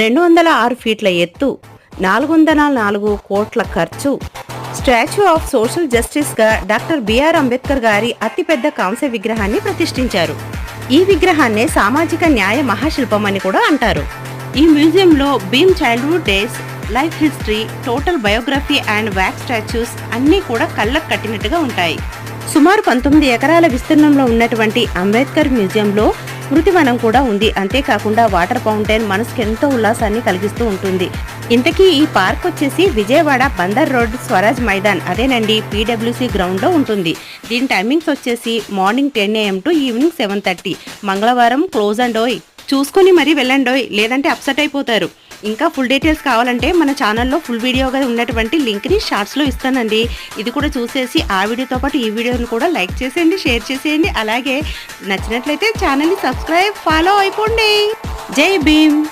రెండు వందల ఆరు ఫీట్ల ఎత్తు నాలుగు వందల నాలుగు కోట్ల ఖర్చు. స్టాచ్యూ ఆఫ్ సోషల్ జస్టిస్గా డాక్టర్ బిఆర్ అంబేద్కర్ గారి అతిపెద్ద కాంస్య విగ్రహాన్ని ప్రతిష్ఠించారు. ఈ విగ్రహాన్నే సామాజిక న్యాయ మహాశిల్పం అని కూడా అంటారు. ఈ మ్యూజియంలో Bhim childhood days life history total biography and wax statues అన్నీ కూడా కళ్ళకు కట్టినట్టుగా ఉంటాయి. సుమారు పంతొమ్మిది ఎకరాల విస్తీర్ణంలో ఉన్నటువంటి అంబేద్కర్ మ్యూజియంలో స్మృతివనం కూడా ఉంది. అంతేకాకుండా వాటర్ ఫౌంటైన్ మనసుకు ఎంతో ఉల్లాసాన్ని కలిగిస్తూ ఉంటుంది. ఇంతకీ ఈ పార్క్ వచ్చేసి విజయవాడ బందర్ రోడ్ స్వరాజ్ మైదాన్. అదేనండి పీడబ్ల్యూసీ గ్రౌండ్లో ఉంటుంది. దీని టైమింగ్స్ వచ్చేసి morning ten AM to evening seven thirty. మంగళవారం క్లోజ్ ఓయ్. చూసుకొని మరీ వెళ్ళండి. లేదంటే అప్సెట్ అయిపోతారు. ఇంకా ఫుల్ డీటెయిల్స్ కావాలంటే మన ఛానల్లో ఫుల్ వీడియోగా ఉన్నటువంటి లింక్ని షార్ట్స్లో ఇస్తానండి. ఇది కూడా చూసేసి ఆ వీడియోతో పాటు ఈ వీడియోని కూడా లైక్ చేసేయండి షేర్ చేసేయండి. అలాగే నచ్చినట్లయితే ఛానల్ని సబ్స్క్రైబ్ ఫాలో అయిపోండి. జై భీమ్.